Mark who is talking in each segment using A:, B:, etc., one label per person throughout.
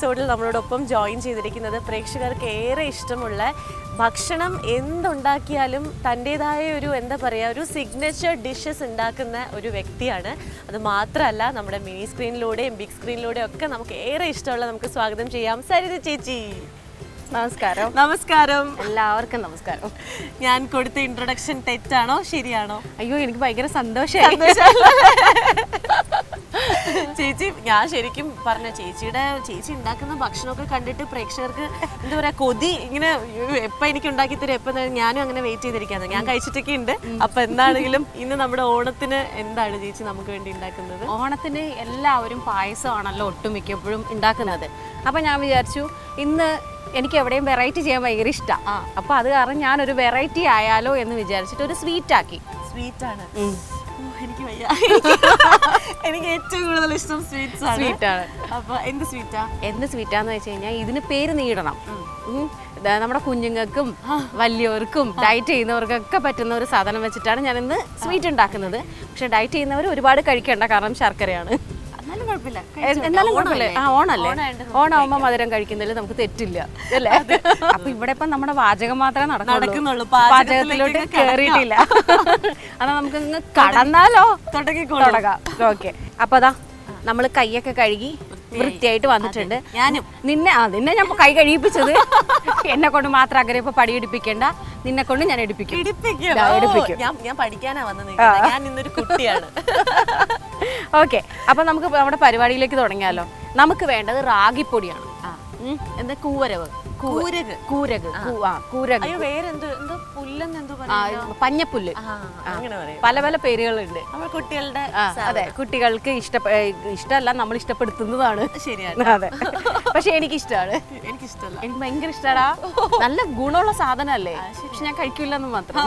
A: എപ്പിസോഡിൽ നമ്മളോടൊപ്പം ജോയിൻ ചെയ്തിരിക്കുന്നത് പ്രേക്ഷകർക്ക് ഏറെ ഇഷ്ടമുള്ള ഭക്ഷണം എന്തുണ്ടാക്കിയാലും തന്റേതായ ഒരു എന്താ പറയുക ഒരു സിഗ്നേച്ചർ ഡിഷസ് ഉണ്ടാക്കുന്ന ഒരു വ്യക്തിയാണ്. അത് മാത്രമല്ല നമ്മുടെ മിനി സ്ക്രീനിലൂടെയും ബിഗ് സ്ക്രീനിലൂടെയും ഒക്കെ നമുക്ക് ഏറെ ഇഷ്ടമുള്ള നമുക്ക് സ്വാഗതം ചെയ്യാം. സരിത ചേച്ചി.
B: നമസ്കാരം.
A: നമസ്കാരം.
B: എല്ലാവർക്കും നമസ്കാരം.
A: ഞാൻ കൊടുത്ത ഇൻട്രൊഡക്ഷൻ തെറ്റാണോ? ശരിയാണോ?
B: അയ്യോ എനിക്ക് ഭയങ്കര സന്തോഷമായി.
A: ചേച്ചി ഞാൻ ശരിക്കും പറഞ്ഞ ചേച്ചിയുടെ ചേച്ചി ഉണ്ടാക്കുന്ന ഭക്ഷണമൊക്കെ കണ്ടിട്ട് പ്രേക്ഷകർക്ക് എന്താ പറയാ കൊതി ഇങ്ങനെ "അയ്യോ, എപ്പ എനിക്ക് ഉണ്ടാക്കി തരും എപ്പ തരും?" ഞാനും അങ്ങനെ വെയിറ്റ് ചെയ്തിരിക്കാന്ന്. ഞാൻ കഴിച്ചിട്ടൊക്കെ ഉണ്ട്. അപ്പൊ എന്താണെങ്കിലും ഇന്ന് നമ്മുടെ ഓണത്തിന് എന്താണ് ചേച്ചി നമുക്ക് വേണ്ടി ഉണ്ടാക്കുന്നത്?
B: ഓണത്തിന് എല്ലാവരും പായസമാണല്ലോ ഒട്ടുമിക്കപ്പോഴും ഉണ്ടാക്കുന്നത്. അപ്പൊ ഞാൻ വിചാരിച്ചു ഇന്ന് എനിക്ക് എവിടെയും വെറൈറ്റി ചെയ്യാൻ ഭയങ്കര ഇഷ്ടമാണ് അപ്പൊ അത് കാരണം ഞാനൊരു വെറൈറ്റി ആയാലോ എന്ന് വിചാരിച്ചിട്ട് ഒരു സ്വീറ്റ് ആക്കി.
A: സ്വീറ്റ് ആണ്. എനിക്ക് വയ്യ. എനിക്ക് ഏറ്റവും കൂടുതൽ ഇഷ്ടം സ്വീറ്റ്സ് ആണ്.
B: Sweet ആണ്.
A: അപ്പൊ എന്ത് സ്വീറ്റാ
B: എന്ത് സ്വീറ്റാന്ന് വെച്ച് കഴിഞ്ഞാൽ ഇതിന് പേര് നീടണം. നമ്മുടെ കുഞ്ഞുങ്ങൾക്കും വലിയവർക്കും ഡയറ്റ് ചെയ്യുന്നവർക്കൊക്കെ പറ്റുന്ന ഒരു സാധനം വെച്ചിട്ടാണ് ഞാൻ ഇന്ന് സ്വീറ്റ് ഉണ്ടാക്കുന്നത്. പക്ഷെ ഡയറ്റ് ചെയ്യുന്നവർ ഒരുപാട് കഴിക്കേണ്ട കാരണം ശർക്കരയാണ്.
A: എന്നാലും കുഴപ്പമില്ല.
B: ആ ഓണല്ലേ ഓണാവുമ്പോ മധുരം കഴിക്കുന്നതിൽ നമുക്ക് തെറ്റില്ല. അല്ലേ? അപ്പൊ ഇവിടെ ഇപ്പൊ നമ്മുടെ വാചകം മാത്രമേ
A: നടക്കുന്നുള്ളൂ.
B: പാചകത്തിലോട്ട്. കേറിയിട്ടില്ല. അതാ നമുക്ക് കടന്നാലോ?
A: തുടങ്ങി
B: തുടങ്ങാം. ഓക്കെ. അപ്പൊ അതാ നമ്മൾ കൈയൊക്കെ കഴുകി വൃത്തിയായിട്ട് വന്നിട്ടുണ്ട്.
A: ഞാനും.
B: നിന്നെ ആ നിന്നെ ഞാൻ കൈ കഴിയിപ്പിച്ചത് എന്നെ കൊണ്ട് മാത്രം അങ്ങനെ ഇപ്പൊ പടി ഇടിപ്പിക്കേണ്ട. നിന്നെ കൊണ്ട് ഞാൻ എടുപ്പിക്കും
A: ഇടിപ്പിക്കും.
B: ദാ, എടുപ്പിക്കും.
A: ഞാൻ ഞാൻ പഠിക്കാനാ വന്നത് ഞാൻ ഇന്നൊരു കുട്ടിയാണ്.
B: ഓക്കെ. അപ്പൊ നമുക്ക് നമ്മുടെ പരിപാടിയിലേക്ക് തുടങ്ങിയാലോ? നമുക്ക് വേണ്ടത് റാഗിപ്പൊടിയാണ്. എന്താ കൂവരവ്? കൂവ-
A: കൂരക്.
B: കൂരക്. കൂ- ആ കൂരക്.
A: അയ്യോ വേറെന്തോ? എന്തോ പുല്ലെന്ന് എന്തോ
B: ആ, പഞ്ഞപ്പുല്ല്.
A: അങ്ങനെ പറയാം.
B: പല പല പേരുകളുണ്ട്.
A: കുട്ടികളുടെ
B: അതെ. കുട്ടികൾക്ക് ഇഷ്ട ഇഷ്ടമല്ല നമ്മൾ ഇഷ്ടപ്പെടുത്തുന്നതാണ്.
A: ശരിയാണ്.
B: അതെ. പക്ഷെ എനിക്ക് ഇഷ്ടമാണ്
A: എനിക്ക് ഇഷ്ടമല്ല
B: എനിക്ക് ഭയങ്കര ഇഷ്ടമാടാ നല്ല ഗുണമുള്ള സാധനമല്ലേ? പക്ഷെ ഞാൻ കഴിക്കില്ല എന്ന് മാത്രം.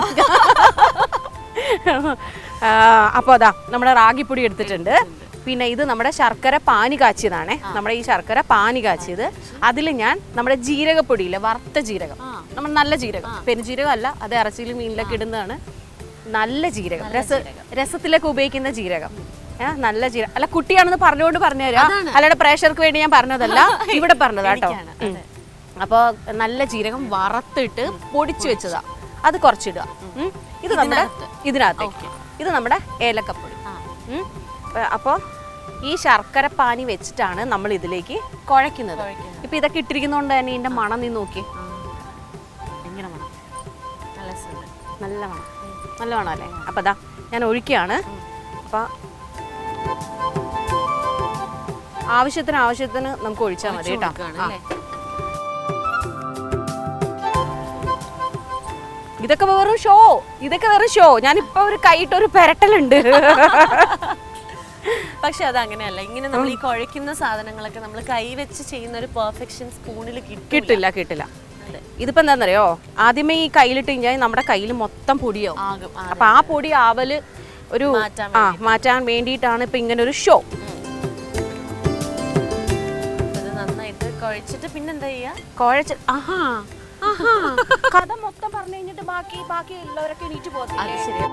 B: ആ, അപ്പൊ അതാ നമ്മുടെ റാഗിപ്പൊടി എടുത്തിട്ടുണ്ട്. പിന്നെ ഇത് നമ്മുടെ ശർക്കര പാനി കാച്ചിയതാണേ. നമ്മുടെ ഈ ശർക്കര പാനി കാച്ചിയത്. അതിൽ ഞാൻ നമ്മുടെ ജീരകപ്പൊടിയില്ല വറുത്ത ജീരകം. നമ്മൾ നല്ല ജീരകം. പെരുജീരകം അല്ല അത് ഇറച്ചിയിൽ മീനിലൊക്കെ ഇടുന്നതാണ്. നല്ല ജീരകം. രസ രസത്തിലൊക്കെ ഉപയോഗിക്കുന്ന ജീരകം. നല്ല ജീരകം അല്ല കുട്ടിയാണെന്ന് പറഞ്ഞുകൊണ്ട് പറഞ്ഞു തരാം. അല്ലാതെ പ്രേഷർക്ക് വേണ്ടി ഞാൻ പറഞ്ഞതല്ല. ഇവിടെ പറഞ്ഞതാ കേട്ടോ. അപ്പോൾ നല്ല ജീരകം വറുത്തിട്ട് പൊടിച്ചു വെച്ചതാ. അത് കുറച്ചിടുക. ഇത് നമ്മുടെ ഇതിനകത്തേക്ക്. ഇത് നമ്മുടെ ഏലക്കപ്പൊടി. അപ്പോൾ ഈ ശർക്കര പാനി വെച്ചിട്ടാണ് നമ്മൾ ഇതിലേക്ക് കുഴയ്ക്കുന്നത്. ഇപ്പൊ ഇതൊക്കെ ഇട്ടിരിക്കുന്നതുകൊണ്ട് തന്നെ ഇതിന്റെ മണം നീ നോക്കി. ഭയങ്കര മണം?
A: നല്ല
B: മണം നല്ല മണം. അല്ലേ അപ്പൊ അതാ ഞാൻ ഒഴിക്കുകയാണ്. അപ്പൊ ആവശ്യത്തിന് ആവശ്യത്തിന് നമുക്ക് ഒഴിച്ചാൽ മതി കേട്ടോ. ഇതൊക്കെ വെറും ഷോ ഇതൊക്കെ വെറും ഷോ ഞാനിപ്പോ ഒരു കൈയിട്ട് ഒരു പെരട്ടലുണ്ട്.
A: പക്ഷെ അത് അങ്ങനെയല്ല ഇങ്ങനെ നമ്മൾ ഈ കുഴയ്ക്കുന്ന സാധനങ്ങളൊക്കെ നമ്മൾ കൈ വെച്ച് ചെയ്യുന്ന ഒരു പെർഫെക്ഷൻ സ്പൂണിൽ കിട്ടും
B: കിട്ടില്ല കിട്ടില്ല. ഇതിപ്പോ എന്താണെന്നറിയോ ആദ്യമേ ഈ കയ്യിലിട്ട് കഴിഞ്ഞാൽ നമ്മുടെ കയ്യിൽ മൊത്തം പൊടിയാവും. അപ്പൊ ആ പൊടി ആവൽ ഒരു
A: മാറ്റാൻ
B: ആ മാറ്റാൻ വേണ്ടിയിട്ടാണ് ഇപ്പൊ ഇങ്ങനെ ഒരു ഷോ.
A: നന്നായിട്ട് കുഴച്ചിട്ട് പിന്നെന്താ ചെയ്യാ?
B: കുഴച്ച് ആഹാ കഥ മൊത്തം പറഞ്ഞു കഴിഞ്ഞിട്ട് ബാക്കി ബാക്കി എല്ലാവരൊക്കെ എണീറ്റ്
A: അത്
B: പോകത്തില്ലേ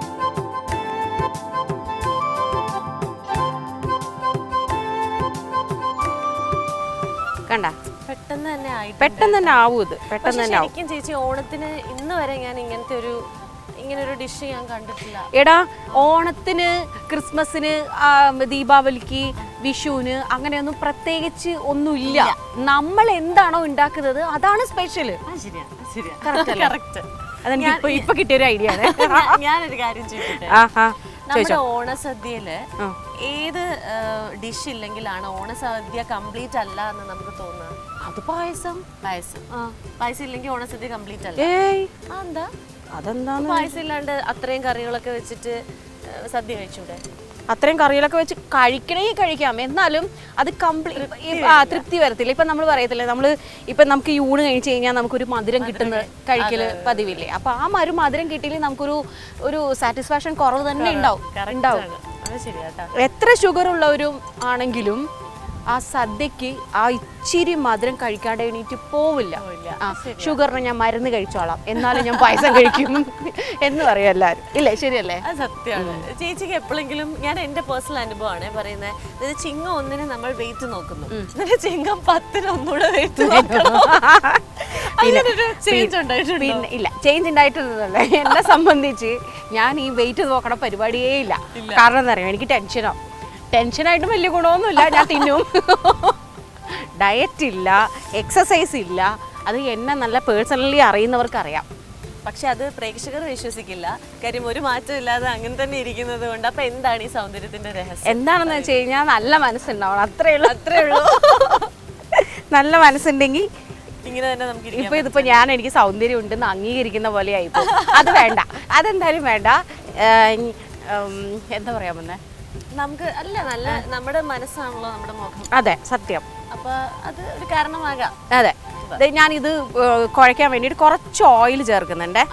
B: കണ്ട.
A: പെട്ടെന്ന് തന്നെ ആയിട്ട്
B: പെട്ടെന്ന് തന്നെ ആവും ഇത്. പെട്ടെന്ന് തന്നെ ആവും
A: ചേച്ചി ഓണത്തിന് ഇന്ന് വരെ ഞാൻ ഇങ്ങനത്തെ ഒരു ഇങ്ങനെ ഒരു ഡിഷ് ഞാൻ കണ്ടിട്ടില്ല.
B: എടാ ഓണത്തിന് ക്രിസ്മസിന് ദീപാവലിക്ക് വിഷുവിന് അങ്ങനെയൊന്നും പ്രത്യേകിച്ച് ഒന്നുമില്ല. നമ്മൾ എന്താണോ ഉണ്ടാക്കുന്നത് അതാണ് സ്പെഷ്യൽ അതെനിക്ക് ഇപ്പൊ കിട്ടിയൊരു ഐഡിയ ആണ്
A: ഞാനൊരു കാര്യം ചോദിക്കട്ടെ? നമ്മുടെ
B: ഓണസദ്യയിൽ
A: ഏത് ഡിഷ് ഇല്ലെങ്കിലാണ് ഓണസദ്യ കംപ്ലീറ്റ് അല്ല എന്ന് നമുക്ക് തോന്നുന്നത്
B: അത് പായസം.
A: പായസം. പായസം ഇല്ലെങ്കിൽ ഓണസദ്യ കംപ്ലീറ്റ് അല്ല. എന്താ
B: അതെന്താ?
A: പായസം ഇല്ലാണ്ട് അത്രയും കറികളൊക്കെ വെച്ചിട്ട് സദ്യ കഴിച്ചൂടെ?
B: അത്രയും കറികളൊക്കെ വെച്ച് കഴിക്കണമെങ്കിൽ കഴിക്കാം. എന്നാലും അത് കംപ്ലീറ്റ് ആ തൃപ്തി വരത്തില്ല. ഇപ്പം നമ്മൾ പറയത്തില്ലേ നമ്മൾ ഇപ്പം നമുക്ക് ഈ ഊണ് കഴിച്ചു കഴിഞ്ഞാൽ നമുക്കൊരു മധുരം കിട്ടുന്ന കഴിക്കൽ പതിവില്ലേ? അപ്പം ആ ഒരു മധുരം കിട്ടിയില്ലെങ്കിൽ നമുക്കൊരു ഒരു സാറ്റിസ്ഫാക്ഷൻ കുറവ് തന്നെ ഉണ്ടാവും. ഉണ്ടാവും. എത്ര ഷുഗർ ഉള്ളവരും ആണെങ്കിലും ആ സദ്യക്ക് ആ ഇച്ചിരി മധുരം കഴിക്കാണ്ട് എണീറ്റ് പോവില്ല. ആ ഷുഗറിന് ഞാൻ മരുന്ന് കഴിച്ചോളാം. എന്നാലും ഞാൻ പായസം കഴിക്കും എന്ന് പറയും എല്ലാവരും. ഇല്ലേ? ശരിയല്ലേ?
A: സത്യമാണ് ചേച്ചിക്ക് എപ്പോഴെങ്കിലും ഞാൻ എന്റെ പേഴ്സണൽ അനുഭവമാണ് പറയുന്നത് ചിങ്ങ ഒന്നിന് നമ്മൾ വെയിറ്റ് നോക്കുന്നു. ചിങ്ങം പത്തിന് ഒന്നുകൂടെ വെയിറ്റ് നോക്കണം.
B: പിന്നെ ഇല്ല. ചേഞ്ച് ഉണ്ടായിട്ടുള്ളതല്ല? എന്നെ സംബന്ധിച്ച് ഞാൻ ഈ വെയിറ്റ് നോക്കണ പരിപാടിയേ ഇല്ല. കാരണം എന്താ പറയുക എനിക്ക് ടെൻഷനോ ടെൻഷനായിട്ടും വലിയ ഗുണമൊന്നുമില്ല. ഞാൻ തിന്നും. ഡയറ്റ് ഇല്ല എക്സസൈസ് ഇല്ല. അത് എന്നെ നല്ല പേഴ്സണലി അറിയുന്നവർക്ക് അറിയാം
A: പക്ഷെ അത് പ്രേക്ഷകർ വിശ്വസിക്കില്ല. കാര്യം ഒരു മാറ്റം ഇല്ലാതെ അങ്ങനെ തന്നെ ഇരിക്കുന്നത് കൊണ്ട് അപ്പൊ എന്താണ് ഈ സൗന്ദര്യത്തിന്റെ രഹസ്യം?
B: എന്താണെന്ന് വെച്ച് കഴിഞ്ഞാൽ നല്ല മനസ്സുണ്ടാവണം. അത്രേ ഉള്ളൂ. അത്രേ ഉള്ളൂ. നല്ല മനസ്സുണ്ടെങ്കിൽ
A: ഇങ്ങനെ തന്നെ നമുക്ക്.
B: ഇപ്പൊ ഇതിപ്പോ ഞാൻ എനിക്ക് സൗന്ദര്യം ഉണ്ടെന്ന് അംഗീകരിക്കുന്ന പോലെ ആയിപ്പോ അത് വേണ്ട. അതെന്തായാലും വേണ്ട. എന്താ പറയാ വന്നേ?
A: നമുക്ക് അല്ല നല്ല നമ്മുടെ മനസ്സാണല്ലോ നമ്മുടെ മുഖം.
B: അതെ സത്യം.
A: അപ്പൊ അത് ഒരു കാരണമാകാം.
B: അതെ. ഞാൻ ഇത് കുഴക്കാൻ കുഴയ്ക്കാൻ വേണ്ടിയിട്ട് കുറച്ച് ഓയിൽ ചേർക്കുന്നുണ്ടേ.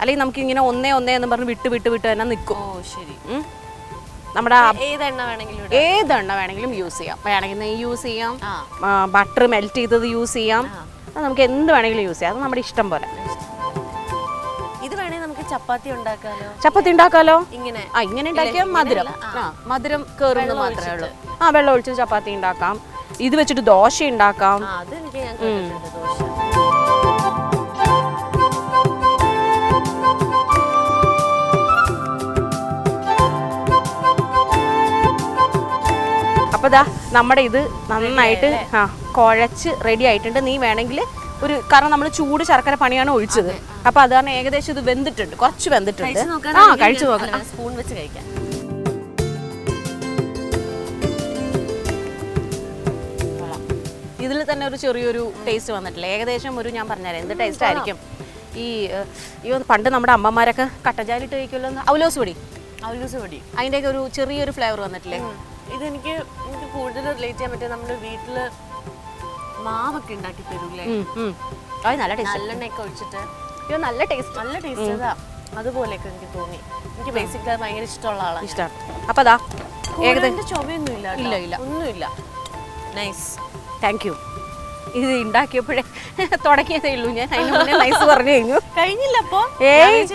B: അല്ലെങ്കിൽ നമുക്ക് ഇങ്ങനെ ഒന്നേ ഒന്നേ എന്ന് പറഞ്ഞ് വിട്ട് വിട്ട് വിട്ട് തന്നെ നിൽക്കും.
A: ഓ ശരി.
B: നമ്മുടെ ആ
A: ഏത് എണ്ണ വേണമെങ്കിലും.
B: ഏതെണ്ണ വേണമെങ്കിലും യൂസ് ചെയ്യാം. വേണമെങ്കിൽ നെയ്യ് യൂസ് ചെയ്യാം. ബട്ടർ മെൽറ്റ് ചെയ്തത് യൂസ് ചെയ്യാം. നമുക്ക് എന്ത് വേണമെങ്കിലും യൂസ് ചെയ്യാം. അത് നമ്മുടെ ഇഷ്ടം പോലെ.
A: ചപ്പാത്തി ഉണ്ടാക്കാലോ?
B: ചപ്പാത്തി ഉണ്ടാക്കാലോ?
A: ഇങ്ങനെ.
B: ആ ഇങ്ങനെ ഉണ്ടാക്കിയാൽ മധുരം. ആ. മധുരം കയറുന്നത് മാത്രമേ ഉള്ളൂ. ആ വെള്ളം ഒഴിച്ച് ചപ്പാത്തി ഉണ്ടാക്കാം. ഇത് വെച്ചിട്ട് ദോശ ഉണ്ടാക്കാം.
A: അത് എനിക്ക് ഞാൻ കേട്ടിട്ടുണ്ട് ദോശ.
B: അപ്പൊ ദാ നമ്മുടെ ഇത് നന്നായിട്ട് ആ കുഴച്ച് റെഡി ആയിട്ടുണ്ട്. നീ വേണമെങ്കിൽ ഒരു കാരണം നമ്മൾ ചൂട് ശർക്കര പണിയാണ് ഒഴിച്ചത്. അപ്പൊ അത് കാരണം ഏകദേശം ഇത് വെന്തിട്ടുണ്ട് കുറച്ച് വെന്തിട്ടുണ്ട്. ആ കഴിച്ചു നോക്കാം.
A: സ്പൂൺ വെച്ച് കഴിക്കാം.
B: ഇതിൽ തന്നെ ഒരു ചെറിയൊരു ടേസ്റ്റ് വന്നിട്ടില്ല. ഏകദേശം ഒരു ഞാൻ പറഞ്ഞുതരാം എന്ത് ടേസ്റ്റ് ആയിരിക്കും. ഈ ഈ പണ്ട് നമ്മുടെ അമ്മമാരൊക്കെ കട്ടജാലിട്ട് കഴിക്കുമല്ലോ അവലോസ് പൊടി.
A: ഔലോസ് പൊടി.
B: അതിന്റെയൊക്കെ ഒരു ചെറിയൊരു ഫ്ലേവർ വന്നിട്ടില്ലേ?
A: ഇതെനിക്ക് എനിക്ക് കൂടുതൽ റിലേറ്റ് ചെയ്യാൻ പറ്റിയ നമ്മുടെ വീട്ടിൽ മാവൊക്കെ ഉണ്ടാക്കി തരൂലേ.
B: അത് നല്ല ടേസ്റ്റ്
A: നല്ലെണ്ണയൊക്കെ ഒഴിച്ചിട്ട്.
B: ഇത് നല്ല ടേസ്റ്റ്
A: നല്ല ടേസ്റ്റ് അതാ അതുപോലെയൊക്കെ എനിക്ക് തോന്നി. എനിക്ക് ബേസിക്കലി ഭയങ്കര ഇഷ്ടമുള്ള ആളാണ്
B: ഇഷ്ടമാണ് അപ്പോൾ അതാ
A: ഏകദേശം ചുമയൊന്നും ഇല്ല
B: ഇല്ല, ഇല്ല.
A: ഒന്നുമില്ല. നൈസ്
B: താങ്ക് യു ഇത് ഉണ്ടാക്കിയപ്പോഴേ തുടങ്ങിയതേ ഉള്ളൂ ഞാൻ. അതിന് മുന്നേ നൈസ് പറഞ്ഞു കഴിഞ്ഞു.
A: കഴിഞ്ഞില്ല അപ്പോ?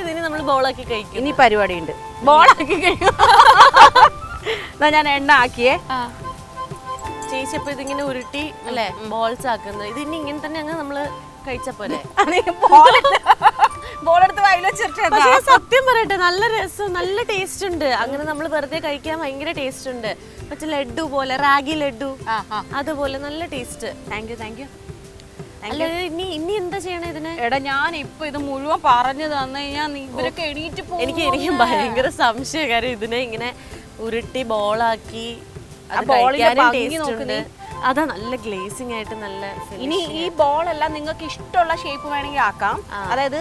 A: ഇതിന് നമ്മൾ ബോളാക്കി കഴിക്കും.
B: ഇനി പരിപാടിയുണ്ട്. ബോളാക്കി കഴിക്കും. എന്നാ ഞാൻ എണ്ണ ആക്കിയേ.
A: ചേച്ചി അപ്പൊ ഇതിങ്ങനെ ഉരുട്ടി അല്ലേ? ബോൾസ് ആക്കുന്നത് ഇത് ഇനി ഇങ്ങനെ തന്നെ അങ്ങ് നമ്മൾ കഴിച്ച പോലെ
B: ബോളെടുത്ത്
A: പക്ഷേ സത്യം പറയട്ടെ നല്ല രസം നല്ല ടേസ്റ്റ് ഉണ്ട്. അങ്ങനെ നമ്മൾ വെറുതെ കഴിക്കാൻ ഭയങ്കര ടേസ്റ്റ് ഉണ്ട്. മറ്റേ ലഡു പോലെ റാഗി ലഡു അതുപോലെ നല്ല taste
B: thank you thank you
A: ഇനി ഇനി എന്താ ചെയ്യണേ ഇതിന്?
B: എടാ ഞാൻ ഇപ്പൊ ഇത് മുഴുവൻ പറഞ്ഞു തന്നു കഴിഞ്ഞാൽ ഇവരൊക്കെ എണീറ്റ്
A: എനിക്ക് എനിക്ക് ഭയങ്കര സംശയ കാര്യം ഇതിനെ ഇങ്ങനെ ഉരുട്ടി ബോളാക്കി അതാ നല്ല ഗ്ലേസിംഗ് ആയിട്ട് നല്ല.
B: ഇനി ഈ ബോൾ എല്ലാം നിങ്ങൾക്ക് ഇഷ്ടമുള്ള ഷേപ്പ് വേണമെങ്കിൽ ആക്കാം. അതായത്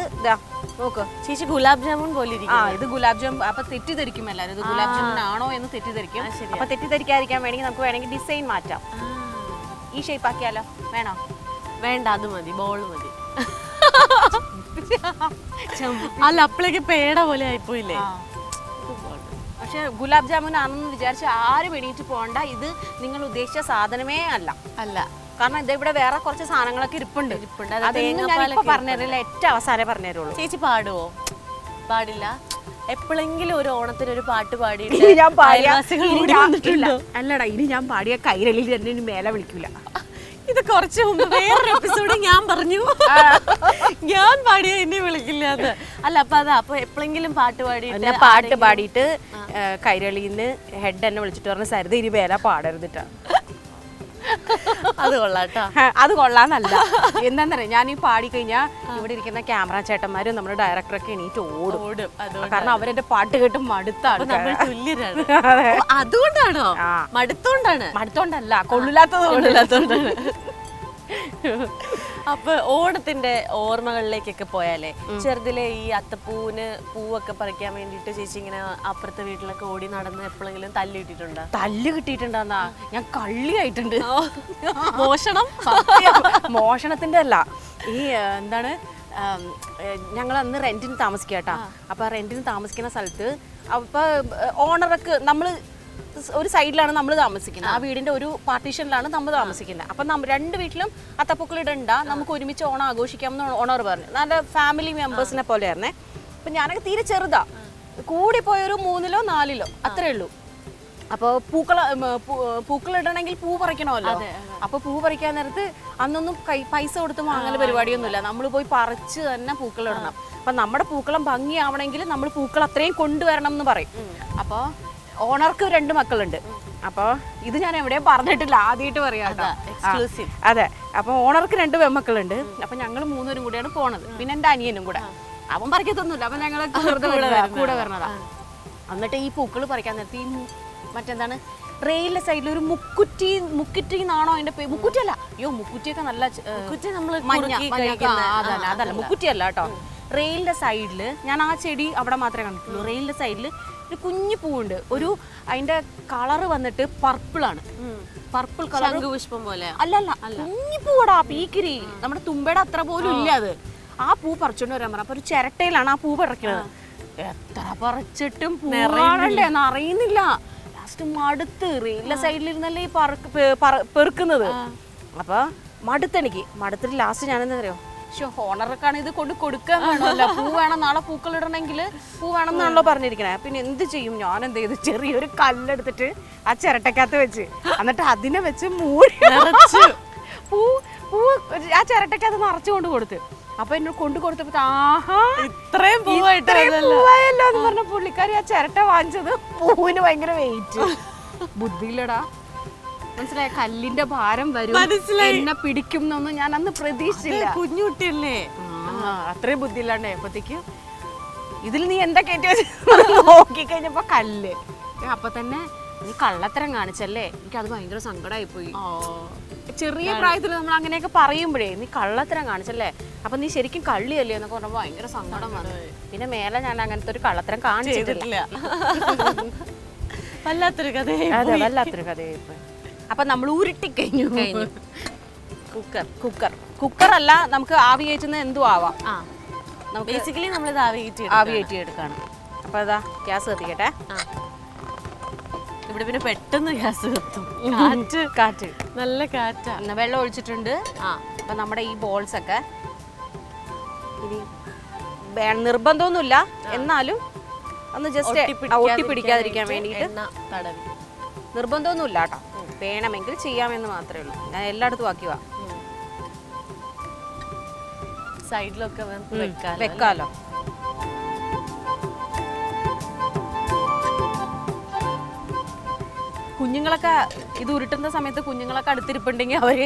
B: നോക്ക്.
A: ചേച്ചി ഗുലാബ് ജാമുൻ പോലെ
B: ആ ഇത് ഗുലാബ് ജാമുൻ അപ്പൊ തെറ്റിദ്ധരിക്കും എല്ലാവരും. ഇത് ഗുലാബ് ജാമുൻ ആണോ എന്ന് തെറ്റിദ്ധരിക്കും. അപ്പൊ തെറ്റിദ്ധരിക്കാതിരിക്കാൻ വേണമെങ്കിൽ നമുക്ക് വേണമെങ്കിൽ ഡിസൈൻ മാറ്റാം. ഈ ഷേപ്പ് ആക്കിയാലോ? വേണോ?
A: വേണ്ട അത് മതി. ബോൾ മതി. അല്ല അപ്പളേക്ക് പേട പോലെ ആയിപ്പോയില്ലേ?
B: പക്ഷെ ഗുലാബ് ജാമുൻ ആണെന്ന് വിചാരിച്ച് ആരും എണീറ്റ് പോകണ്ട. ഇത് നിങ്ങൾ ഉദ്ദേശിച്ച സാധനമേ അല്ല.
A: അല്ല.
B: കാരണം ഇത് ഇവിടെ വേറെ കുറച്ച് സാധനങ്ങളൊക്കെ ഇരിപ്പുണ്ട്.
A: ഇരിപ്പുണ്ട്. അത്
B: അതൊന്നും ഞാനിപ്പോ
A: തേങ്ങാപ്പാലൊക്കെ
B: പറഞ്ഞുതരില്ല ഏറ്റവും അവസാനം പറഞ്ഞുതരുള്ളൂ
A: ചേച്ചി പാടുവോ? പാടില്ല. എപ്പോഴെങ്കിലും ഒരു ഓണത്തിന് ഒരു പാട്ട് പാടി
B: ഞാൻ പാടിയ? അല്ലടാ ഇനി ഞാൻ പാടിയ. കൈരളിൽ എന്നെ മേലെ വിളിക്കൂല.
A: ഇത് കുറച്ച് മുമ്പ് വേറൊരു എപ്പിസോഡ് ഞാൻ പറഞ്ഞു. ഞാൻ പാടിയ എന്നെ വിളിക്കില്ല അത്. അല്ല അപ്പൊ അതാ അപ്പൊ എപ്പോഴെങ്കിലും പാട്ട് പാടിയിട്ട്
B: പിന്നെ പാട്ട് പാടിയിട്ട് കൈരളിന്ന് ഹെഡ് എന്നെ വിളിച്ചിട്ട് പറഞ്ഞ സരിത ഇനി വേല പാടരുതിട്ടാ
A: അത് കൊള്ളാട്ടോ
B: അത് കൊള്ളാന്നല്ല. എന്താന്നറിയാം ഞാൻ ഈ പാടി കഴിഞ്ഞാൽ ഇവിടെ ഇരിക്കുന്ന ക്യാമറ ചേട്ടന്മാരും നമ്മുടെ ഡയറക്ടറൊക്കെ എണീറ്റ് ഓടും.
A: ഓടും.
B: കാരണം അവരെന്റെ പാട്ട് കേട്ട് മടുത്താണ്
A: അതുകൊണ്ടാണോ. മടുത്തോണ്ടാണ്.
B: മടുത്തോണ്ടല്ല കൊള്ളില്ലാത്തത്
A: കൊള്ളില്ലാത്തോണ്ടാണ് അപ്പൊ ഓണത്തിന്റെ ഓർമ്മകളിലേക്കൊക്കെ പോയാലേ ചെറുതിലെ ഈ അത്തപ്പൂവിന് പൂവൊക്കെ പറിക്കാൻ വേണ്ടിട്ട് ചേച്ചി ഇങ്ങനെ അപ്പുറത്തെ വീട്ടിലൊക്കെ ഓടി നടന്ന് എപ്പോഴെങ്കിലും തല്ലിയിട്ടിട്ടുണ്ടോ
B: തല്ല് കിട്ടിയിട്ടുണ്ടെന്നാ ഞാൻ കള്ളിയായിട്ടുണ്ട്.
A: മോഷണം?
B: മോഷണത്തിന്റെ അല്ല. ഈ എന്താണ് ഞങ്ങൾ അന്ന് റെന്റിന് താമസിക്കാട്ടാ. അപ്പൊ റെന്റിന് താമസിക്കുന്ന സ്ഥലത്ത് അപ്പൊ ഓണറൊക്കെ നമ്മൾ ഒരു സൈഡിലാണ് നമ്മൾ താമസിക്കുന്നത്. ആ വീടിന്റെ ഒരു പാർട്ടീഷനിലാണ് നമ്മൾ താമസിക്കുന്നത്. അപ്പം രണ്ട് വീട്ടിലും അത്തപ്പൂക്കൾ ഇടണ്ട. നമുക്ക് ഒരുമിച്ച് ഓണം ആഘോഷിക്കാം എന്ന് ഓണർ പറഞ്ഞു. നല്ല ഫാമിലി മെമ്പേഴ്സിനെ പോലെയായിരുന്നേ. അപ്പം ഞാനൊക്കെ തീരെ ചെറുതാ. കൂടി പോയൊരു മൂന്നിലോ നാലിലോ അത്രേ ഉള്ളൂ. അപ്പോൾ പൂക്കള പൂ- ഇടണമെങ്കിൽ പൂ പറിക്കണമല്ലോ. അപ്പോൾ പൂ പറിക്കാൻ നേരത്ത് അന്നൊന്നും കൈ പൈസ കൊടുത്ത് വാങ്ങുന്ന പരിപാടിയൊന്നുമില്ല. നമ്മൾ പോയി പറിച്ച് തന്നെ പൂക്കൾ ഇടണം. അപ്പം നമ്മുടെ പൂക്കളം ഭംഗിയാവണമെങ്കിൽ നമ്മൾ പൂക്കൾ അത്രയും കൊണ്ടുവരണം എന്ന് പറയും. അപ്പോൾ ഓണർക്ക് രണ്ട് മക്കളുണ്ട്. അപ്പോൾ ഇത് ഞാൻ എവിടെയും പറഞ്ഞിട്ടില്ല. ആദ്യമായിട്ട് പറയാം എക്സ്ക്ലൂസീവ് അതെ അപ്പോൾ ഓണർക്ക് രണ്ട് പെൺമക്കളുണ്ട്. അപ്പോൾ ഞങ്ങൾ മൂന്നുപേരും കൂടിയാണ് പോണത്. പിന്നെ എന്റെ അനിയനും കൂടെ. അവൻ പറിക്കത്തൊന്നുമില്ല. അപ്പം ഞങ്ങൾ കൂടെ വരണതാ എന്നിട്ട് ഈ പൂക്കൾ പറിക്കാൻ നേരത്തെ ഈ മറ്റെന്താണ്? റെയിലിന്റെ സൈഡിൽ ഒരു മുക്കുറ്റി മുക്കുറ്റി എന്നാണോ അതിന്റെ പേര് മുക്കുറ്റി അല്ല അയ്യോ മുക്കുറ്റിയൊക്കെ നല്ല
A: മുക്കുറ്റി
B: നമ്മൾ അതല്ല അതല്ല. മുക്കുറ്റി അല്ല കേട്ടോ. റെയിലിന്റെ സൈഡിൽ ഞാൻ ആ ചെടി അവിടെ മാത്രമേ കണ്ടിട്ടുള്ളൂ. റെയിലിന്റെ സൈഡിൽ ഒരു കുഞ്ഞു പൂവുണ്ട്. ഒരു അതിന്റെ കളർ വന്നിട്ട് പർപ്പിൾ ആണ്. പർപ്പിൾ കളർ
A: പുഷ്പം പോലെ.
B: അല്ലല്ല അല്ല. കുഞ്ഞു പൂവടാ പീക്കിരി. നമ്മുടെ തുമ്പയുടെ അത്ര പോലും ഇല്ല അത്. ആ പൂ പറിച്ചോണ്ട് വരാൻ പറഞ്ഞു അപ്പൊ ഒരു ചിരട്ടയിലാണ് ആ പൂ പറിക്കുന്നത് എത്ര പറിച്ചിട്ടും പൂവാണല്ലേ അറിയുന്നില്ല. ലാസ്റ്റ് മടുത്ത് റീല സൈഡിൽ ഇരുന്നല്ലേ ഈ പറ- പെറുക്കുന്നത്. അപ്പൊ മടുത്തെനിക്ക് മടുത്തിട്ട് ലാസ്റ്റ് ഞാൻ എന്താ അറിയോ പക്ഷെ ഹോണറൊക്കെയാണ് ഇത് കൊണ്ട് കൊടുക്കാൻ വേണമല്ലോ. പൂ വേണം നാളെ പൂക്കൾ ഇടണമെങ്കിൽ പൂ വേണം എന്നാണല്ലോ പറഞ്ഞിരിക്കണേ. പിന്നെ എന്ത് ചെയ്യും? ഞാൻ എന്ത് ചെയ്തു? ചെറിയൊരു കല്ലെടുത്തിട്ട് ആ ചിരട്ടക്കകത്ത് വെച്ച് എന്നിട്ട് അതിനെ വെച്ച് മൂടി പൂ പൂ ആ ചിരട്ടക്കകത്ത് നിറച്ചു കൊണ്ട് കൊടുത്ത്. അപ്പൊ എന്നോട് കൊണ്ട് കൊടുത്തപ്പോ ആഹാ
A: ഇത്രയും
B: പൂവായല്ലോ എന്ന് പറഞ്ഞ പുള്ളിക്കാരി ആ ചിരട്ട വാങ്ങിച്ചത് പൂവിന് ഭയങ്കര വെയിറ്റ് ബുദ്ധിയില്ലടാ. മനസ്സിലായ? കല്ലിന്റെ ഭാരം വരും.
A: മനസ്സിലായി.
B: എന്നെ പിടിക്കും എന്നൊന്നും ഞാൻ അന്ന് പ്രതീക്ഷിച്ചില്ല.
A: കുഞ്ഞുട്ടില്ലേ
B: ആ, അത്രയും ബുദ്ധിയില്ലാണ്ടേ? അപ്പത്തേക്ക് ഇതിൽ നീ എന്താ കയറ്റി നോക്കിക്കഴിഞ്ഞപ്പോ നോക്കി കഴിഞ്ഞപ്പോ കല്ല് അപ്പൊ തന്നെ നീ കള്ളത്തരം കാണിച്ചല്ലേ? എനിക്ക് അത് ഭയങ്കര സങ്കടമായി പോയി ചെറിയ പ്രായത്തിൽ നമ്മൾ അങ്ങനെയൊക്കെ പറയുമ്പോഴേ നീ കള്ളത്തരം കാണിച്ചല്ലേ? അപ്പൊ നീ ശരിക്കും കള്ളിയല്ലേ എന്നൊക്കെ പറഞ്ഞപ്പോ ഭയങ്കര സങ്കടം വന്നു. പിന്നെ മേലെ ഞാൻ അങ്ങനത്തെ ഒരു കള്ളത്തരം കാണിച്ചിട്ടില്ല.
A: വല്ലാത്തൊരു കഥയായി
B: അതെ വല്ലാത്തൊരു കഥയായിപ്പോയി. അപ്പൊ നമ്മൾ ഉരുട്ടി കഴിഞ്ഞു. Cooker cooker cooker. അല്ല നമുക്ക് ആവി കയറ്റുന്ന എന്തും ആവാം.
A: ആ. ബേസിക്കലി നമ്മൾ ആവിയേറ്റ്
B: ആവി കയറ്റി എടുക്കാണ് അപ്പൊ അതാ ഗ്യാസ് കത്തിക്കട്ടെ.
A: ഇവിടെ പിന്നെ പെട്ടെന്ന് ഗ്യാസ് കത്തും. കാറ്റ്.
B: കാറ്റ്.
A: നല്ല കാറ്റാ.
B: വെള്ളം ഒഴിച്ചിട്ടുണ്ട്.
A: ആ.
B: അപ്പൊ നമ്മുടെ ഈ ബോൾസ് ഒക്കെ ഇനി നിർബന്ധമൊന്നുമില്ല. എന്നാലും ഒന്ന് ജസ്റ്റ് ഒട്ടിപ്പിടിക്കാതിരിക്കാൻ വേണ്ടിയിട്ട്
A: എണ്ണ തടവി.
B: നിർബന്ധമൊന്നുമില്ല കേട്ടോ. വേണമെങ്കിൽ ചെയ്യാമെന്ന് മാത്രമേ ഉള്ളൂ. ഞാൻ എല്ലായിടത്തും ആക്കി വാ.
A: സൈഡിലൊക്കെ വെക്കാം
B: വെക്കാലോ കുഞ്ഞുങ്ങളൊക്കെ ഇത് ഉരുട്ടുന്ന സമയത്ത് കുഞ്ഞുങ്ങളൊക്കെ അടുത്തിരിപ്പുണ്ടെങ്കിൽ അവർ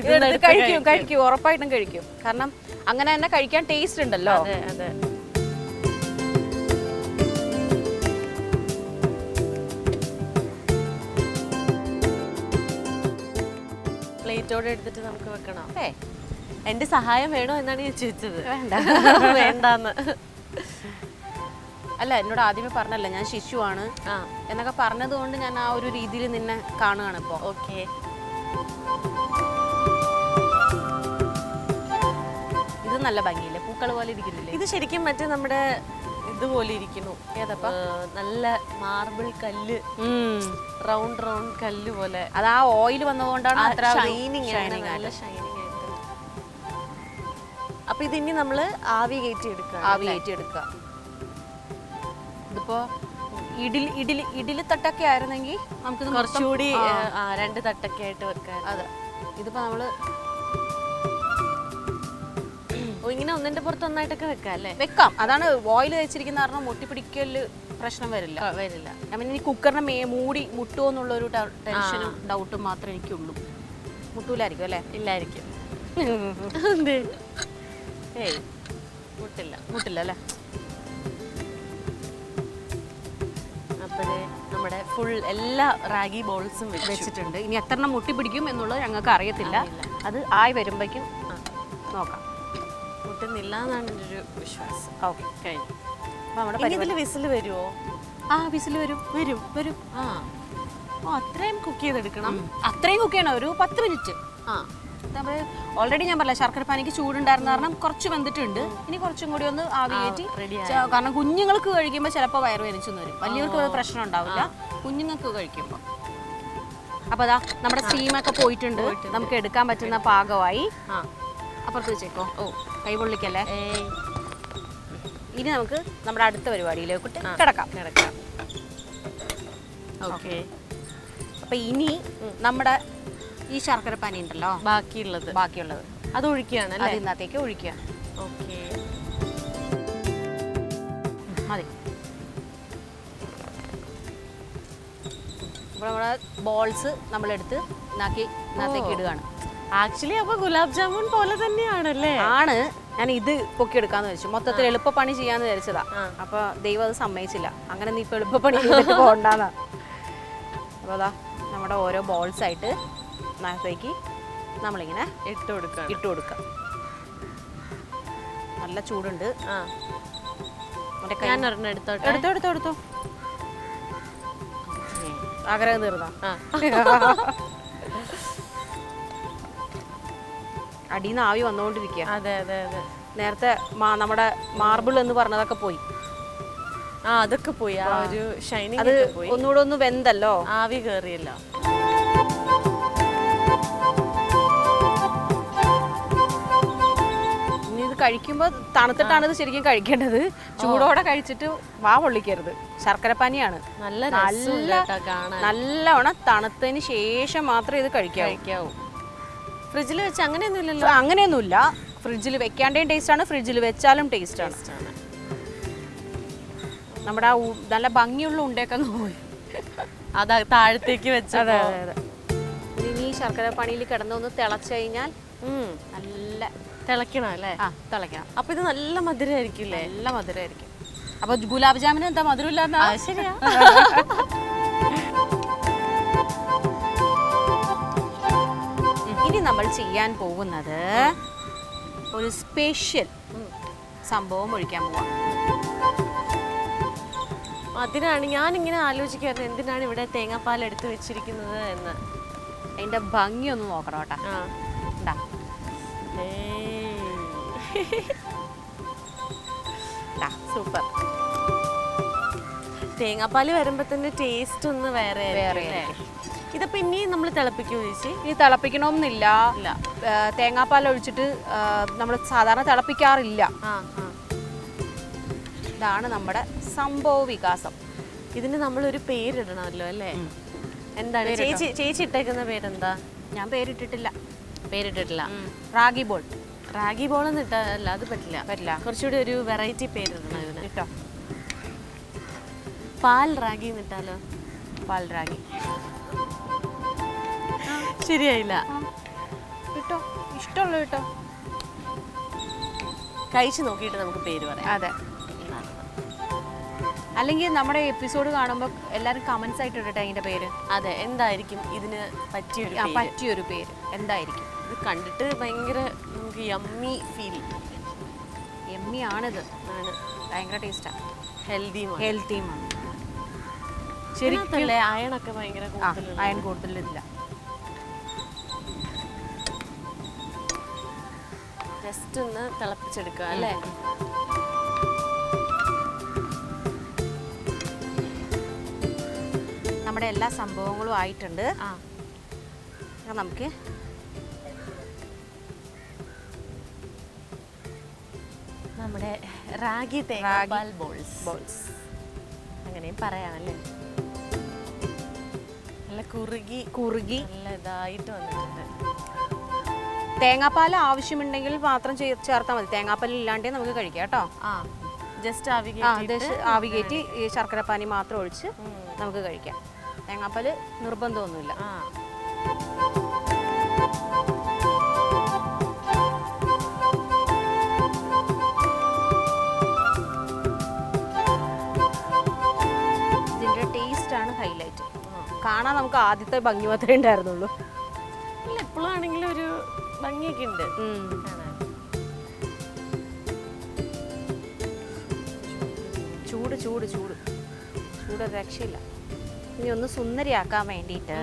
A: ഇത്
B: കഴിക്കും കഴിക്കും. ഉറപ്പായിട്ടും കഴിക്കും. കാരണം അങ്ങനെ തന്നെ കഴിക്കാൻ ടേസ്റ്റ് ഉണ്ടല്ലോ.
A: അതെ അതെ. പ്ലേറ്റോടെ എടുത്തിട്ട് നമുക്ക് വെക്കണം. എന്റെ സഹായം വേണോ എന്നാണ് ഞാൻ ചോദിച്ചത്.
B: വേണ്ട.
A: വേണ്ടാന്ന്.
B: അല്ല എന്നോട് ആദ്യമേ പറഞ്ഞല്ല ഞാൻ ശിശുവാണ്.
A: ആ.
B: എന്നൊക്കെ പറഞ്ഞതുകൊണ്ട് ഞാൻ ആ ഒരു രീതിയിൽ നിന്നെ കാണുകയാണ് ഇപ്പോ.
A: ഓക്കെ.
B: ഇത് നല്ല ഭംഗിയില്ലേ? പൂക്കൾ പോലെ ഇരിക്കുന്നില്ലേ?
A: ഇത് ശരിക്കും മറ്റേ നമ്മുടെ ഇതുപോലെ ഇരിക്കുന്നു. നല്ല മാർബിൾ കല്ല്. റൗണ്ട് റൗണ്ട് കല്ല് പോലെ.
B: അത് ആ ഓയിൽ വന്നതുകൊണ്ടാണ് അത്ര
A: ഷൈനിങ് നല്ല ഷൈനിങ് അപ്പൊ ഇത് ഇനി നമ്മൾ ആവി കയറ്റി എടുക്കുക
B: ആവി കയറ്റി എടുക്കുക ഇതിപ്പോ ഇഡലി ഇഡലി ഇഡിലി തട്ടൊക്കെ ആയിരുന്നെങ്കിൽ നമുക്ക്
A: കുറച്ചുകൂടി രണ്ട് തട്ടൊക്കെ ആയിട്ട് വെക്കാം
B: അതെ. ഇതിപ്പോ
A: നമ്മൾ ഇങ്ങനെ ഒന്നിന്റെ പുറത്ത് ഒന്നായിട്ടൊക്കെ വെക്കാം അല്ലേ?
B: വെക്കാം. അതാണ് ഓയിൽ തേച്ചിരിക്കുന്ന കാരണം മുട്ടിപ്പിടിക്കൽ പ്രശ്നം വരില്ല.
A: വരില്ല.
B: ഇനി പിന്നെ ഈ കുക്കറിനെ മേ മൂടി മുട്ടുമോ എന്നുള്ള ഒരു ടെൻഷനും ഡൗട്ടും മാത്രമേ എനിക്കുള്ളൂ. മുട്ടൂലായിരിക്കും അല്ലേ?
A: ഇല്ലായിരിക്കും. ഏയ് മുട്ടില്ല.
B: മുട്ടില്ല അല്ലേ?
A: അപ്പോഴേ നമ്മുടെ ഫുൾ എല്ലാ റാഗി ബോൾസും
B: വെച്ചിട്ടുണ്ട്. ഇനി എത്ര മുട്ടി പിടിക്കും എന്നുള്ളത് ഞങ്ങൾക്ക് അറിയത്തില്ല. അത് ആയി വരുമ്പോഴേക്കും നോക്കാം.
A: മുട്ടുന്നില്ല എന്നാണ് എന്റെ ഒരു വിശ്വാസം.
B: ഓക്കെ
A: കഴിഞ്ഞു.
B: അപ്പോൾ നമ്മുടെ
A: ഇനി ഇതിൽ വിസിൽ വരുമോ
B: ആ വിസിൽ വരും. വരും വരും.
A: ആ. ഓ അത്രയും കുക്ക് ചെയ്തെടുക്കണം.
B: അത്രയും കുക്ക് ചെയ്യണം ഒരു പത്ത് മിനിറ്റ്.
A: ആ.
B: നമ്മൾ ഓൾറെഡി ഞാൻ പറഞ്ഞ ശർക്കര പാനിക്ക് ചൂടുണ്ടായിരുന്ന കാരണം കുറച്ച് വെന്തിട്ടുണ്ട്. ഇനി കുറച്ചും കൂടി ഒന്ന് ആവി കയറ്റി
A: ready
B: ച- കാരണം കുഞ്ഞുങ്ങൾക്ക് കഴിക്കുമ്പോൾ ചിലപ്പോൾ വയറ് വലിച്ചെന്ന് വരും. വലിയവർക്ക് അത് പ്രശ്നം ഉണ്ടാവില്ല. കുഞ്ഞുങ്ങൾക്ക് കഴിക്കുമ്പോൾ അപ്പോൾ അതാ നമ്മുടെ സ്റ്റീമൊക്കെ പോയിട്ടുണ്ട്. നമുക്ക് എടുക്കാൻ പറ്റുന്ന പാകമായി.
A: ആ.
B: അപ്പുറത്ത് വെച്ചേക്കോ. ഓ കൈ പൊള്ളിക്കല്ലേ? ഇനി നമുക്ക് നമ്മുടെ അടുത്ത പരിപാടിയിലേക്ക് കിടക്കാം.
A: കിടക്കാം. ഓക്കെ.
B: അപ്പൊ ഇനി നമ്മുടെ ഈ ശർക്കര പാനി ഉണ്ടല്ലോ.
A: ബാക്കിയുള്ളത്.
B: ബാക്കിയുള്ളത്.
A: അത് ഒഴിക്കുകയാണ്
B: അത് ഇന്നത്തേക്ക് ഒഴിക്കുക.
A: ഓക്കെ.
B: മതി. അപ്പോൾ നമ്മുടെ ബോൾസ് നമ്മളെടുത്ത് ഇന്നാക്കി ഇന്നത്തേക്ക് ഇടുകയാണ്.
A: ആക്ച്വലി അപ്പൊ ഗുലാബ് ജാമുൻ പോലെ തന്നെയാണല്ലേ?
B: ആണ്. ഞാൻ ഇത് പൊക്കിയെടുക്കാന്ന് വെച്ചു. മൊത്തത്തിൽ എളുപ്പ പണി ചെയ്യാന്ന് വിചാരിച്ചതാ. അപ്പൊ ദൈവം അത് സമ്മതിച്ചില്ല. അങ്ങനെ നീ ഇപ്പൊ എളുപ്പ പണി പോകണ്ടെന്നാ. അപ്പൊ അതാ നമ്മുടെ ഓരോ ബോൾസ് ആയിട്ട് നകത്തേക്ക് നമ്മളിങ്ങനെ
A: ഇട്ട് കൊടുക്കണം.
B: ഇട്ട് കൊടുക്കുക നല്ല ചൂടുണ്ട്.
A: ഞാൻ ഒരെണ്ണം എടുത്തോട്ടെ?
B: എടുത്തോ എടുത്തോ എടുത്തോ. ആഗ്രഹം തീർന്നാ? അടിയിൽ നിന്ന് ആവി വന്നുകൊണ്ടിരിക്കുക
A: അതെ അതെ അതെ.
B: നേരത്തെ നമ്മുടെ മാർബിൾ എന്ന് പറഞ്ഞതൊക്കെ പോയി.
A: ആ അതൊക്കെ പോയി. ആ ഒരു ഷൈനിങ്
B: അത് ഒന്നുകൂടെ ഒന്ന് വെന്തല്ലോ?
A: ആവി
B: കയറിയല്ലോ കഴിക്കുമ്പോൾ തണുത്തിട്ടാണ് ഇത് ശരിക്കും കഴിക്കേണ്ടത്. ചൂടോടെ കഴിച്ചിട്ട് വാ പൊള്ളിക്കരുത്. ശർക്കരപ്പാനിയാണ്
A: നല്ല നല്ല
B: നല്ലവണ്ണം തണുത്തതിന് ശേഷം മാത്രമേ ഇത് കഴിക്കാവൂ.
A: ഫ്രിഡ്ജിൽ വെച്ച്
B: അങ്ങനെയൊന്നുമില്ലല്ലോ? അങ്ങനെയൊന്നുമില്ല. ഫ്രിഡ്ജിൽ വെക്കാണ്ടേയും ടേസ്റ്റ് ആണ് ഫ്രിഡ്ജിൽ വെച്ചാലും ടേസ്റ്റ് ആണ്. നമ്മുടെ ആ നല്ല ഭംഗിയുള്ള ഉണ്ടയൊക്കെ പോയി.
A: അതാ താഴത്തേക്ക് വെച്ച്
B: അതെ ഇനി ശർക്കര പണിയിൽ കിടന്നൊന്ന് തിളച്ച് കഴിഞ്ഞാൽ നല്ല
A: തിളക്കണം അല്ലേ?
B: ആ തിളയ്ക്കണം.
A: അപ്പൊ ഇത് നല്ല മധുരമായിരിക്കില്ലേ
B: നല്ല മധുരമായിരിക്കും. അപ്പൊ ഗുലാബ് ജാമിന് എന്താ
A: മധുരമില്ലാന്നാ? ശരിയാ.
B: നമ്മൾ ചെയ്യാൻ പോകുന്നത് ഒരു സ്പെഷ്യൽ സംഭവം ഒഴിക്കാൻ പോവാം.
A: അതിനാണ് ഞാൻ ഇങ്ങനെ ആലോചിക്കായിരുന്നു എന്തിനാണ് ഇവിടെ തേങ്ങാപ്പാൽ എടുത്തു വെച്ചിരിക്കുന്നത് എന്ന്.
B: അതിന്റെ ഭംഗി ഒന്ന് നോക്കണം കേട്ടോ. ഉണ്ടാ
A: സൂപ്പർ. തേങ്ങാപ്പാൽ വരുമ്പോ തന്നെ ടേസ്റ്റ് ഒന്ന് വേറെ
B: വേറെ?
A: ഇത് പിന്നെയും നമ്മൾ തിളപ്പിക്കുമോ ചേച്ചി?
B: ഇനി തിളപ്പിക്കണമെന്നില്ല തേങ്ങാപ്പാൽ ഒഴിച്ചിട്ട് നമ്മൾ സാധാരണ തിളപ്പിക്കാറില്ല. ഇതാണ് നമ്മുടെ സംഭവ വികാസം.
A: ഇതിന് നമ്മളൊരു പേരിടണമല്ലോ അല്ലേ? എന്താണ്? ചേച്ചി ചേച്ചി ഇട്ടേക്കുന്ന പേരെന്താ?
B: ഞാൻ പേരിട്ടിട്ടില്ല.
A: പേരിട്ടിട്ടില്ല.
B: റാഗി ബോൾ.
A: റാഗി ബോൾ എന്ന് ഇട്ടല്ല അത് പറ്റില്ല.
B: പറ്റില്ല.
A: കുറച്ചുകൂടി ഒരു വെറൈറ്റി പേരിടണം ഇതിന്.
B: കേട്ടോ
A: പാൽ റാഗി എന്നിട്ടാലോ
B: പാൽ റാഗി.
A: ശരിയായില്ല.
B: കേട്ടോ? ഇഷ്ടമുള്ള കേട്ടോ.
A: കഴിച്ചു നോക്കിയിട്ട് നമുക്ക് പേര് പറയാം.
B: അതെ. അല്ലെങ്കിൽ നമ്മുടെ എപ്പിസോഡ് കാണുമ്പോൾ എല്ലാവരും കമൻസ് ആയിട്ട് ഇടട്ടെ അതിന്റെ പേര്.
A: അതെ എന്തായിരിക്കും ഇതിന് പറ്റിയൊരു?
B: പറ്റിയൊരു പേര്. എന്തായിരിക്കും?
A: ഇത് കണ്ടിട്ട് ഭയങ്കര നമുക്ക് യമ്മി ഫീൽ
B: യമ്മി ആണിത്.
A: ആണ്.
B: ഭയങ്കര ടേസ്റ്റാണ്
A: ഹെൽത്തി
B: ഹെൽത്തിയുമാണ്
A: ശരിക്കും അയണൊക്കെ ഭയങ്കര
B: അയൺ കൂടുതലില്ല.
A: ജസ്റ്റ് ഒന്ന് തിളപ്പിച്ചെടുക്കുക അല്ലേ?
B: നമ്മുടെ എല്ലാ സംഭവങ്ങളും ആയിട്ടുണ്ട്.
A: ആ.
B: നമുക്ക്.
A: നമ്മുടെ റാഗി തേങ്ങാപ്പാൽ ബോൾസ്.
B: ബോൾസ്.
A: അങ്ങനെയും പറയാം അല്ലേ? നല്ല കുറുകി
B: കുറുകി.
A: നല്ല ഇതായിട്ട് വന്നിട്ടുണ്ട്.
B: തേങ്ങാപ്പാൽ ആവശ്യമുണ്ടെങ്കിൽ മാത്രം ചേർത്താൽ മതി. തേങ്ങാപ്പാൽ ഇല്ലാണ്ടേ നമുക്ക് കഴിക്കാം കേട്ടോ.
A: ആ ജസ്റ്റ് ആവി
B: കയറ്റി ഈ ശർക്കരപ്പാനി മാത്രം ഒഴിച്ച് നമുക്ക് കഴിക്കാം. തേങ്ങാപ്പാൽ നിർബന്ധമൊന്നുമില്ല. ഇതിന്റെ ടേസ്റ്റ് ആണ് ഹൈലൈറ്റ് കാണാൻ നമുക്ക് ആദ്യത്തെ ഭംഗി മാത്രമേ ഉണ്ടായിരുന്നുള്ളൂ.
A: ഭംഗിയൊക്കെ ഉണ്ട്
B: ചൂട് ചൂട് ചൂട്. ചൂട് രക്ഷയില്ല. ഇനി ഒന്ന് സുന്ദരിയാക്കാൻ വേണ്ടിയിട്ട്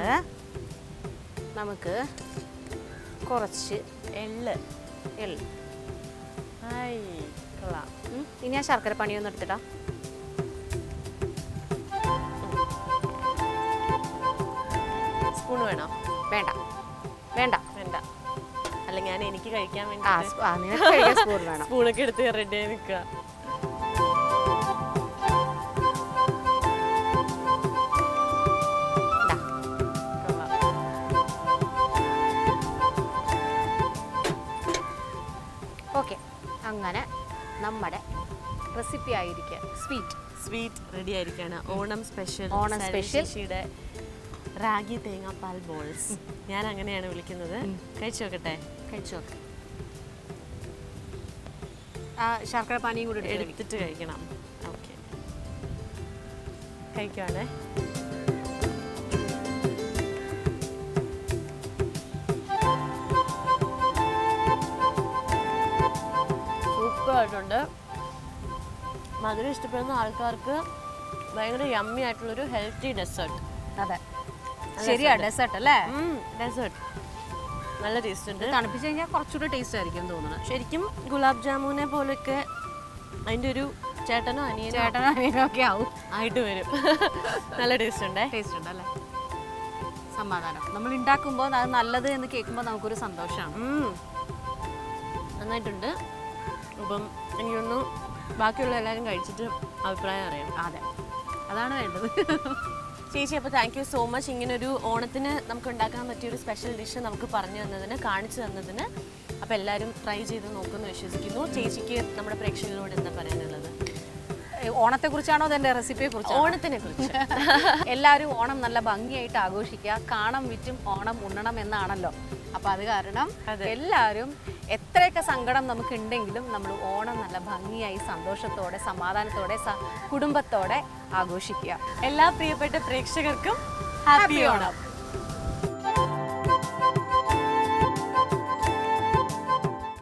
B: നമുക്ക് കുറച്ച്
A: എള്ള്.
B: എള്ള്. ഇനി ആ ശർക്കര പണിയൊന്നും എടുത്തിടാം.
A: സ്പൂൺ വേണോ?
B: വേണ്ട.
A: എനിക്ക് കഴിക്കാൻ
B: ആ
A: വേണ്ടി
B: സ്പൂ- ആ, നിനക്ക് കഴിക്കാൻ സ്പൂൺ വേണം.
A: സ്പൂണൊക്കെ എടുത്ത് റെഡി ആയി നിൽക്കുക
B: ഓക്കെ അങ്ങനെ നമ്മുടെ റെസിപ്പി ആയിരിക്കുക sweet
A: sweet ready ആയിരിക്കാണ്. Onam special
B: Onam special.
A: Ragi തേങ്ങാപ്പാൽ ബോൾസ് ഞാൻ അങ്ങനെയാണ് വിളിക്കുന്നത്. കഴിച്ചു നോക്കട്ടെ.
B: കഴിച്ചു? നോക്ക് ആ ശർക്കര പാനിയും കൂടി.
A: എടുത്തിട്ട് കഴിക്കണം. ഓക്കെ. കഴിക്കുവാണേ. സൂപ്പർ ആയിട്ടുണ്ട് മധുരം ഇഷ്ടപ്പെടുന്ന ആൾക്കാർക്ക് ഭയങ്കര യമ്മി ആയിട്ടുള്ളൊരു ഹെൽത്തി ഡെസേർട്ട്
B: അതെ. ശരിയാ ഡെസേർട്ട് അല്ലേ?
A: ഡെസേർട്ട് നല്ല ടേസ്റ്റ് ഉണ്ട്
B: തണുപ്പിച്ച് കഴിഞ്ഞാൽ കുറച്ചുകൂടി ടേസ്റ്റ് ആയിരിക്കും തോന്നുന്നത്
A: ശരിക്കും ഗുലാബ് ജാമുനെ പോലൊക്കെ അതിന്റെ ഒരു ചേട്ടനോ അനിയനോ
B: ചേട്ടനോ അനിയനോ ഒക്കെ ആവും.
A: ആയിട്ട് വരും. നല്ല ടേസ്റ്റ് ഉണ്ട്
B: ടേസ്റ്റ് ഉണ്ട് അല്ലേ? സമാധാനം. നമ്മൾ ഉണ്ടാക്കുമ്പോൾ അത് നല്ലത് എന്ന് കേൾക്കുമ്പോൾ നമുക്കൊരു സന്തോഷമാണ്.
A: നന്നായിട്ടുണ്ട്. അപ്പം ഇനിയൊന്ന് ബാക്കിയുള്ള എല്ലാവരും കഴിച്ചിട്ട് അഭിപ്രായം അറിയാം
B: അതെ. അതാണ് വേണ്ടത്.
A: ചേച്ചി അപ്പോൾ താങ്ക് യു സോ മച്ച് ഇങ്ങനൊരു ഓണത്തിന് നമുക്ക് ഉണ്ടാക്കാൻ പറ്റിയ ഒരു സ്പെഷ്യൽ ഡിഷ് നമുക്ക് പറഞ്ഞു തന്നതിന് കാണിച്ചു തന്നതിന്. അപ്പോൾ എല്ലാവരും ട്രൈ ചെയ്ത് നോക്കുമെന്ന് വിശ്വസിക്കുന്നു. ചേച്ചിക്ക് നമ്മുടെ പ്രേക്ഷകരോട് എന്താ പറയാനുള്ളത്?
B: ഓണത്തെ കുറിച്ചാണോ അതെന്റെ റെസിപ്പിയെ കുറിച്ച്
A: ഓണത്തിനെ കുറിച്ച്
B: എല്ലാവരും ഓണം നല്ല ഭംഗിയായിട്ട് ആഘോഷിക്കുക. കാണം വിറ്റും ഓണം ഉണ്ണണം എന്നാണല്ലോ. അപ്പൊ അത് കാരണം എല്ലാവരും എത്രയൊക്കെ സങ്കടം നമുക്കുണ്ടെങ്കിലും നമ്മൾ ഓണം നല്ല ഭംഗിയായി സന്തോഷത്തോടെ സമാധാനത്തോടെ കുടുംബത്തോടെ ആഘോഷിക്കുക.
A: എല്ലാ പ്രിയപ്പെട്ട പ്രേക്ഷകർക്കും ഹാപ്പി ഓണം